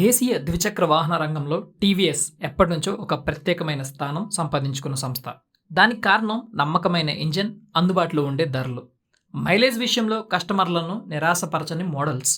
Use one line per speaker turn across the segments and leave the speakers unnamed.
దేశీయ ద్విచక్ర వాహన రంగంలో టీవీఎస్ ఎప్పటి నుంచో ఒక ప్రత్యేకమైన స్థానం సంపాదించుకున్న సంస్థ. దానికి కారణం నమ్మకమైన ఇంజిన్ అందుబాటులో ఉండే ధరలు. మైలేజ్ విషయంలో కస్టమర్లను నిరాశపరచని మోడల్స్.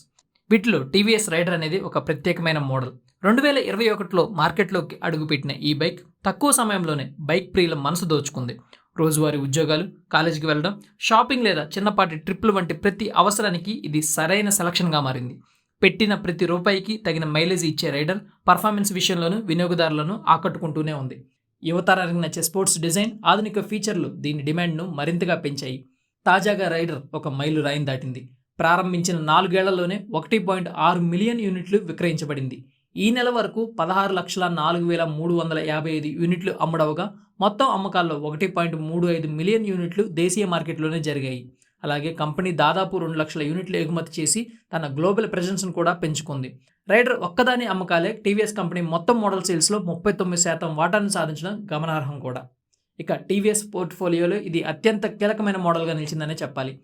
వీటిలో టీవీఎస్ రైడర్ అనేది ఒక ప్రత్యేకమైన మోడల్. రెండు వేల ఇరవై ఒకటిలో మార్కెట్లోకి అడుగుపెట్టిన ఈ బైక్ తక్కువ సమయంలోనే బైక్ ప్రియుల మనసు దోచుకుంది. రోజువారీ ఉద్యోగాలు కాలేజీకి వెళ్ళడం షాపింగ్ లేదా చిన్నపాటి ట్రిప్లు వంటి ప్రతి అవసరానికి ఇది సరైన సెలక్షన్గా మారింది. పెట్టిన ప్రతి రూపాయికి తగిన మైలేజ్ ఇచ్చే రైడర్ పర్ఫార్మెన్స్ విషయంలోనూ వినియోగదారులను ఆకట్టుకుంటూనే ఉంది. యువతరానికి నచ్చే స్పోర్ట్స్ డిజైన్ ఆధునిక ఫీచర్లు దీని డిమాండ్ను మరింతగా పెంచాయి. తాజాగా రైడర్ ఒక మైలు రాయిని దాటింది. ప్రారంభించిన నాలుగేళ్ళలోనే ఒకటి పాయింట్ ఆరు మిలియన్ యూనిట్లు విక్రయించబడింది. ఈ నెల వరకు పదహారు లక్షల నాలుగు వేల మూడు వందల యాభై ఐదు యూనిట్లు అమ్ముడవగా మొత్తం అమ్మకాల్లో ఒకటి పాయింట్ మూడు ఐదు మిలియన్ యూనిట్లు దేశీయ మార్కెట్లోనే జరిగాయి. అలాగే కంపెనీ దాదాపు రెండు లక్షల యూనిట్లు ఎగుమతి చేసి తన గ్లోబల్ ప్రెజెన్స్ను కూడా పెంచుకుంది. రైడర్ ఒక్కదాని అమ్మకాలే టీవీఎస్ కంపెనీ మొత్తం మోడల్ సేల్స్లో ముప్పై తొమ్మిది శాతం వాటాను సాధించడం గమనార్హం కూడా. ఇక టీవీఎస్ పోర్ట్ఫోలియోలో ఇది అత్యంత కీలకమైన మోడల్గా నిలిచిందనే చెప్పాలి.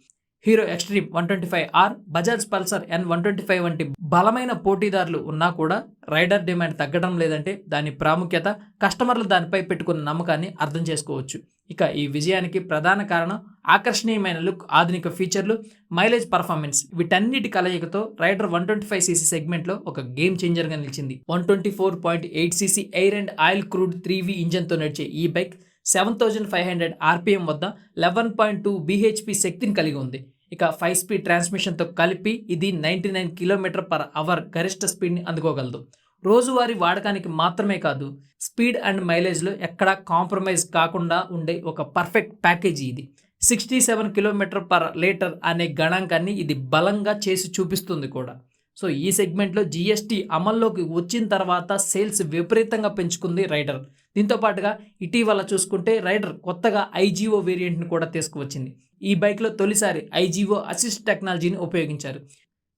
Hero Xtreme one twenty five R Bajaj Pulsar N one twenty five వంటి బలమైన పోటీదారులు ఉన్నా కూడా రైడర్ డిమాండ్ తగ్గడం లేదంటే దాని ప్రాముఖ్యత కస్టమర్లు దానిపై పెట్టుకున్న నమ్మకాన్ని అర్థం చేసుకోవచ్చు. ఇక ఈ విజయానికి ప్రధాన కారణం ఆకర్షణీయమైన లుక్ ఆధునిక ఫీచర్లు మైలేజ్ పర్ఫార్మెన్స్. వీటన్నిటి కలయికతో Raider one twenty five CC సెగ్మెంట్లో ఒక గేమ్ చేంజర్గా నిలిచింది. One twenty four point eight CC air and oil cooled three V ఇంజన్తో నడిచే ఈ bike seven thousand five hundred RPM వద్ద లెవెన్ పాయింట్ టూ బీహెచ్పి శక్తిని కలిగి ఉంది. ఇక ఫైవ్ స్పీడ్ ట్రాన్స్మిషన్తో కలిపి ఇది ninety nine kilometre per hour గరిష్ట స్పీడ్ని అందుకోగలదు. రోజువారీ వాడకానికి మాత్రమే కాదు స్పీడ్ అండ్ మైలేజ్లో ఎక్కడా కాంప్రమైజ్ కాకుండా ఉండే ఒక పర్ఫెక్ట్ ప్యాకేజీ ఇది. Sixty seven kilometre per litre అనే గణాంకాన్ని ఇది బలంగా చేసి చూపిస్తుంది కూడా. సో ఈ సెగ్మెంట్లో జిఎస్టీ అమల్లోకి వచ్చిన తర్వాత సేల్స్ విపరీతంగా పెంచుకుంది రైడర్. దీంతో పాటుగా ఇటీవల చూసుకుంటే రైడర్ కొత్తగా ఐజీఓ వేరియంట్ని కూడా తీసుకువచ్చింది. ఈ బైక్లో తొలిసారి ఐజీఓ అసిస్ట్ టెక్నాలజీని ఉపయోగించారు.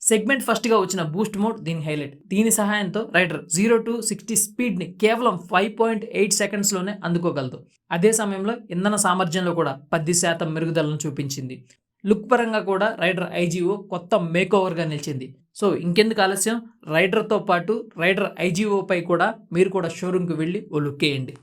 సెగ్మెంట్ ఫస్ట్గా వచ్చిన బూస్ట్ మోడ్ దీని హైలైట్ దీని సహాయంతో రైడర్ జీరో టు సిక్స్టీ స్పీడ్ని కేవలం ఫైవ్ పాయింట్ ఎయిట్ సెకండ్స్లోనే అందుకోగలదు. అదే సమయంలో ఇంధన సామర్థ్యంలో కూడా పది శాతం మెరుగుదలను చూపించింది. లుక్ పరంగా కూడా రైడర్ ఐజీఓ కొత్త మేక్ ఓవర్గా నిలిచింది. సో ఇంకెందుకు ఆలస్యం? రైడర్తో పాటు రైడర్ ఐజీఓపై కూడా మీరు కూడా షోరూమ్కి వెళ్ళి ఓ లుక్ వేయండి.